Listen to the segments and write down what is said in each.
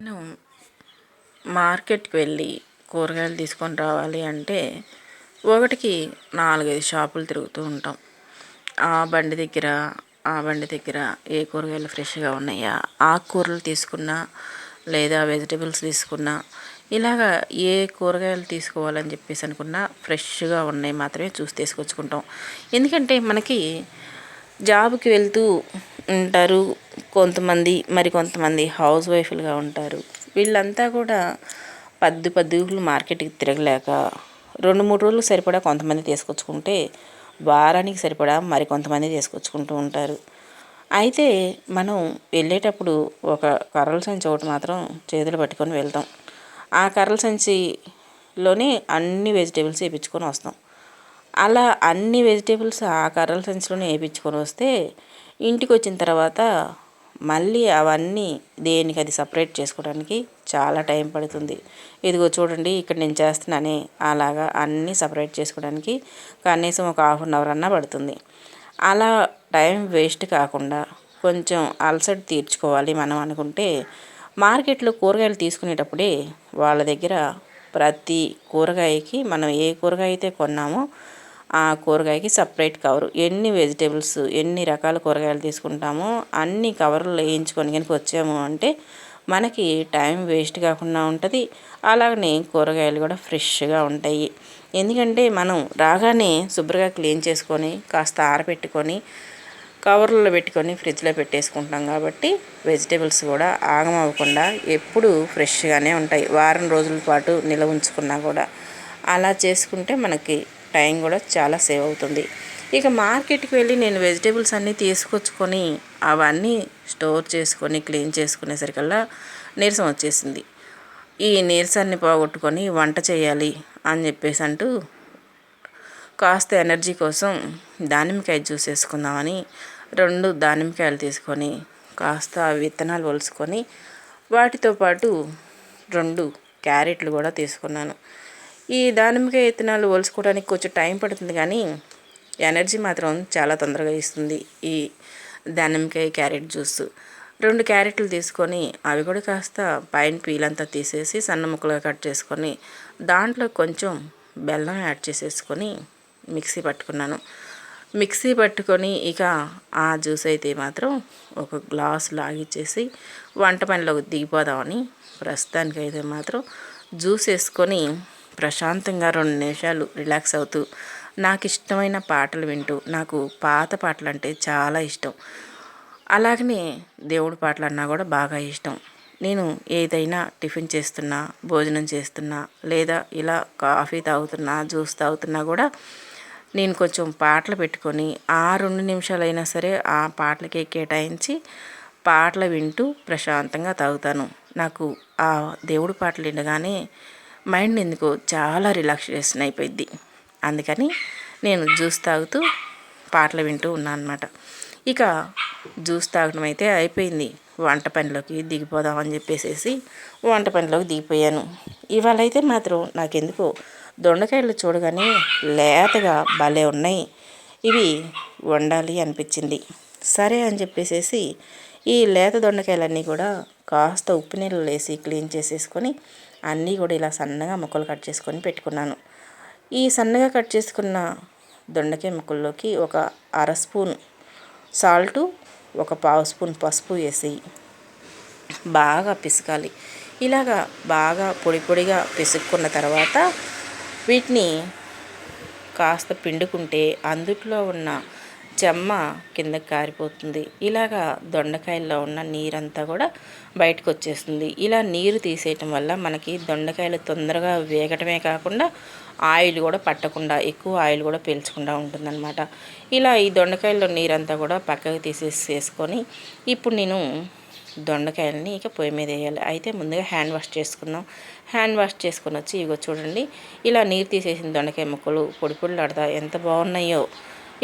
నేను మార్కెట్కి వెళ్ళి కూరగాయలు తీసుకొని రావాలి అంటే ఒకటికి నాలుగైదు షాపులు తిరుగుతూ ఉంటాం. ఆ బండి దగ్గర ఆ బండి దగ్గర ఏ కూరగాయలు ఫ్రెష్గా ఉన్నాయా ఆకుకూరలు తీసుకున్నా లేదా వెజిటేబుల్స్ తీసుకున్నా ఇలాగా ఏ కూరగాయలు తీసుకోవాలని చెప్పేసి అనుకున్నా ఫ్రెష్గా ఉన్నాయి మాత్రమే చూసి తీసుకొచ్చుకుంటాం. ఎందుకంటే మనకి జాబ్కి వెళ్తూ ఉంటారు కొంతమంది మరి కొంతమంది హౌస్ వైఫ్లుగా ఉంటారు. వీళ్ళంతా కూడా పద్దు పద్దులు మార్కెట్కి తిరగలేక రెండు మూడు రోజులు సరిపడా కొంతమంది తీసుకొచ్చుకుంటే వారానికి సరిపడా మరి కొంతమంది తీసుకొచ్చుకుంటూ ఉంటారు. అయితే మనం వెళ్ళేటప్పుడు ఒక కర్రల సంచి ఒకటి మాత్రం చేతులు పట్టుకొని వెళ్తాం. ఆ కర్రల సంచిలోనే అన్ని వెజిటేబుల్స్ వేయించుకొని వస్తాం. అలా అన్ని వెజిటేబుల్స్ ఆ కర్రల సంచిలోనే వేయించుకొని వస్తే ఇంటికి వచ్చిన తర్వాత మళ్ళీ అవన్నీ దేనికి అది సపరేట్ చేసుకోవడానికి చాలా టైం పడుతుంది. ఇదిగో చూడండి ఇక్కడ నేను చేస్తున్నానే అలాగా అన్నీ సపరేట్ చేసుకోవడానికి కనీసం ఒక హాఫ్ అన్ అవర్ అన్నా పడుతుంది. అలా టైం వేస్ట్ కాకుండా కొంచెం అలసట తీర్చుకోవాలి మనం అనుకుంటే మార్కెట్లో కూరగాయలు తీసుకునేటప్పుడే వాళ్ళ దగ్గర ప్రతి కూరగాయకి మనం ఏ కూరగాయ అయితే కొన్నామో ఆ కూరగాయకి సపరేట్ కవరు. ఎన్ని వెజిటేబుల్స్ ఎన్ని రకాల కూరగాయలు తీసుకుంటామో అన్ని కవర్లు వేయించుకొని కనుక వచ్చాము అంటే మనకి టైం వేస్ట్ కాకుండా ఉంటుంది. అలాగనే కూరగాయలు కూడా ఫ్రెష్గా ఉంటాయి. ఎందుకంటే మనం రాగానే శుభ్రంగా క్లీన్ చేసుకొని కాస్త ఆరబెట్టుకొని కవర్లలో పెట్టుకొని ఫ్రిడ్జ్లో పెట్టేసుకుంటాం కాబట్టి వెజిటేబుల్స్ కూడా ఆగమవ్వకుండా ఎప్పుడు ఫ్రెష్గానే ఉంటాయి. వారం రోజుల పాటు నిల్వ ఉంచుకున్నా కూడా. అలా చేసుకుంటే మనకి టైం కూడా చాలా సేవ్ అవుతుంది. ఇక మార్కెట్కి వెళ్ళి నేను వెజిటేబుల్స్ అన్నీ తీసుకొచ్చుకొని అవన్నీ స్టోర్ చేసుకొని క్లీన్ చేసుకునేసరికల్లా నీరసం వచ్చేసింది. ఈ నీరసాన్ని పోగొట్టుకొని వంట చేయాలి అని చెప్పేసి అంటూ కాస్త ఎనర్జీ కోసం దానిమ్మకాయ జ్యూస్ వేసుకుందామని రెండు దానిమ్మకాయలు తీసుకొని కాస్త విత్తనాలు ఒలుసుకొని వాటితో పాటు రెండు క్యారెట్లు కూడా తీసుకున్నాను. ఈ దానిమ్మకాయ విత్తనాలు ఒలుసుకోవడానికి కొంచెం టైం పడుతుంది కానీ ఎనర్జీ మాత్రం చాలా తొందరగా ఇస్తుంది ఈ దానిమ్మకాయ క్యారెట్ జ్యూస్. రెండు క్యారెట్లు తీసుకొని అవి కూడా కాస్త పైన పీలంతా తీసేసి సన్న ముక్కలుగా కట్ చేసుకొని దాంట్లో కొంచెం బెల్లం యాడ్ చేసేసుకొని మిక్సీ పట్టుకున్నాను. మిక్సీ పట్టుకొని ఇక ఆ జ్యూస్ అయితే మాత్రం ఒక గ్లాస్ లాగిచ్చేసి వంట పనిలోకి దిగిపోదామని ప్రస్తుతానికి అయితే మాత్రం జ్యూస్ వేసుకొని ప్రశాంతంగా రెండు నిమిషాలు రిలాక్స్ అవుతూ నాకు ఇష్టమైన పాటలు వింటూ నాకు పాత పాటలు అంటే చాలా ఇష్టం. అలాగనే దేవుడి పాటలు అన్నా కూడా బాగా ఇష్టం. నేను ఏదైనా టిఫిన్ చేస్తున్నా భోజనం చేస్తున్నా లేదా ఇలా కాఫీ తాగుతున్నా జ్యూస్ తాగుతున్నా కూడా నేను కొంచెం పాటలు పెట్టుకొని ఆ రెండు నిమిషాలైనా సరే ఆ పాటలకే కేటాయించి పాటలు వింటూ ప్రశాంతంగా తాగుతాను. నాకు ఆ దేవుడి పాటలు వినగానే మైండ్ ఎందుకో చాలా రిలాక్సేషన్ అయిపోయింది అందుకని నేను జ్యూస్ తాగుతూ పాటలు వింటూ ఉన్నాను అనమాట ఇక జ్యూస్ తాగడం అయితే అయిపోయింది. వంట పనిలోకి దిగిపోదాం అని చెప్పేసి వంట పనిలోకి దిగిపోయాను. ఇవాళ అయితే మాత్రం నాకెందుకు దొండకాయలు చూడగానే లేతగా భలే ఉన్నాయి. ఇవి వండాలి అనిపించింది. సరే అని చెప్పేసి ఈ లేత దొండకాయలన్నీ కూడా కాస్త ఉప్పు నీళ్ళు వేసి క్లీన్ చేసేసుకొని అన్నీ కూడా ఇలా సన్నగా ముక్కలు కట్ చేసుకొని పెట్టుకున్నాను. ఈ సన్నగా కట్ చేసుకున్న దొండకాయ ముక్కల్లోకి ఒక అర స్పూన్ సాల్టు ఒక పావు స్పూన్ పసుపు వేసి బాగా పిసకాలి. ఇలాగా బాగా పొడి పొడిగా పిసుక్కున్న తర్వాత వీటిని కాస్త పిండుకుంటే అందుట్లో ఉన్న చెమ్మ కిందకి కారిపోతుంది. ఇలాగా దొండకాయల్లో ఉన్న నీరంతా కూడా బయటకు వచ్చేస్తుంది ఇలా నీరు తీసేయటం వల్ల మనకి దొండకాయలు తొందరగా వేగటమే కాకుండా ఆయిల్ కూడా పట్టకుండా ఎక్కువ ఆయిల్ కూడా పీల్చకుండా ఉంటుందన్నమాట. ఇలా ఈ దొండకాయల్లో నీరంతా కూడా పక్కకు తీసేసేసుకొని ఇప్పుడు నేను దొండకాయలని ఇక పొయ్యి మీద వేయాలి. అయితే ముందుగా హ్యాండ్ వాష్ చేసుకుందాం. హ్యాండ్ వాష్ చేసుకొని వచ్చి ఇగో చూడండి. ఇలా నీరు తీసేసిన దొండకాయ ముక్కలు పొడి పొడిలాడతా ఎంత బాగున్నాయో.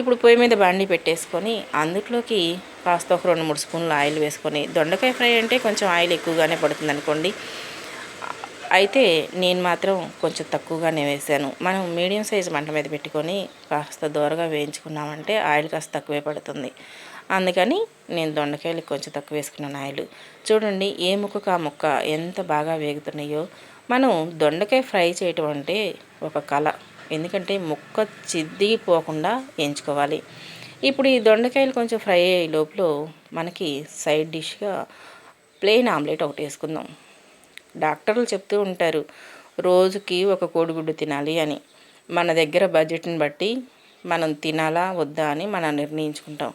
ఇప్పుడు పొయ్యి మీద బాండి పెట్టేసుకొని అందులోకి కాస్త ఒక రెండు మూడు స్పూన్లు ఆయిల్ వేసుకొని దొండకాయ ఫ్రై అంటే కొంచెం ఆయిల్ ఎక్కువగానే పడుతుంది అనుకోండి. అయితే నేను మాత్రం కొంచెం తక్కువగానే వేసాను. మనం మీడియం సైజ్ మంట మీద పెట్టుకొని కాస్త దూరగా వేయించుకున్నామంటే ఆయిల్ కాస్త తక్కువే పడుతుంది. అందుకని నేను దొండకాయలు కొంచెం తక్కువ వేసుకున్నాను ఆయిల్. చూడండి ఏ ముక్కకు ఆ ముక్క ఎంత బాగా వేగుతున్నాయో. మనం దొండకాయ ఫ్రై చేయటం అంటే ఒక కళ. ఎందుకంటే ముక్క చిద్దిగిపోకుండా ఎంచుకోవాలి. ఇప్పుడు ఈ దొండకాయలు కొంచెం ఫ్రై అయ్యే లోపల మనకి సైడ్ డిష్గా ప్లెయిన్ ఆమ్లెట్ ఒకటి వేసుకుందాం. డాక్టర్లు చెప్తూ ఉంటారు రోజుకి ఒక కోడిగుడ్డు తినాలి అని. మన దగ్గర బడ్జెట్ని బట్టి మనం తినాలా వద్దా అని మనం నిర్ణయించుకుంటాం.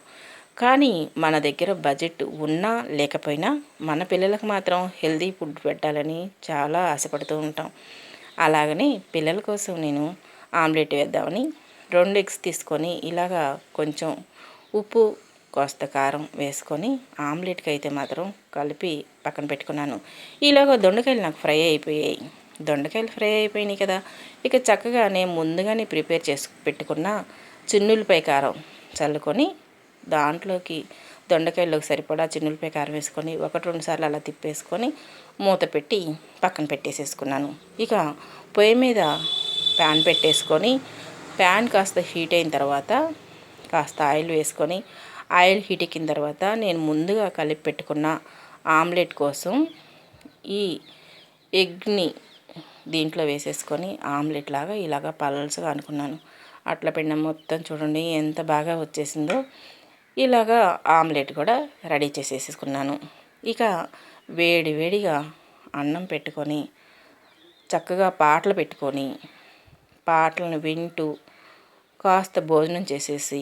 కానీ మన దగ్గర బడ్జెట్ ఉన్నా లేకపోయినా మన పిల్లలకు మాత్రం హెల్తీ ఫుడ్ పెట్టాలని చాలా ఆశపడుతూ ఉంటాం. అలాగనే పిల్లల కోసం నేను ఆమ్లెట్ వేద్దామని రెండు ఎగ్స్ తీసుకొని ఇలాగా కొంచెం ఉప్పు కోస్త కారం వేసుకొని ఆమ్లెట్కి అయితే మాత్రం కలిపి పక్కన పెట్టుకున్నాను. ఈలోగా దొండకాయలు నాకు ఫ్రై అయిపోయాయి. దొండకాయలు ఫ్రై అయిపోయినాయి కదా. ఇక చక్కగా నేను ముందుగానే ప్రిపేర్ చేసి పెట్టుకున్న చిన్నులపై కారం చల్లుకొని దాంట్లోకి దొండకాయల్లోకి సరిపడా చిన్నులపై కారం వేసుకొని ఒకటి రెండు సార్లు అలా తిప్పేసుకొని మూత పెట్టి పక్కన పెట్టేసేసుకున్నాను. ఇక పొయ్యి మీద ప్యాన్ పెట్టేసుకొని ప్యాన్ కాస్త హీట్ అయిన తర్వాత కాస్త ఆయిల్ వేసుకొని ఆయిల్ హీట్ ఎక్కిన తర్వాత నేను ముందుగా కలిపి పెట్టుకున్న ఆమ్లెట్ కోసం ఈ ఎగ్ని దీంట్లో వేసేసుకొని ఆమ్లెట్ లాగా ఇలాగ పల్స్గా అనుకున్నాను. అట్ల పిండం మొత్తం చూడండి ఎంత బాగా వచ్చేసిందో. ఇలాగా ఆమ్లెట్ కూడా రెడీ చేసేసుకున్నాను. ఇక వేడి వేడిగా అన్నం పెట్టుకొని చక్కగా పాటలు పెట్టుకొని పాటలను వింటూ కాస్త భోజనం చేసేసి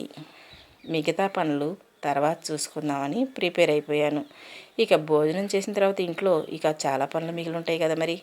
మిగతా పనులు తర్వాత చూసుకుందామని ప్రిపేర్ అయిపోయాను. ఇక భోజనం చేసిన తర్వాత ఇంట్లో ఇక చాలా పనులు మిగిలి ఉంటాయి కదా మరి.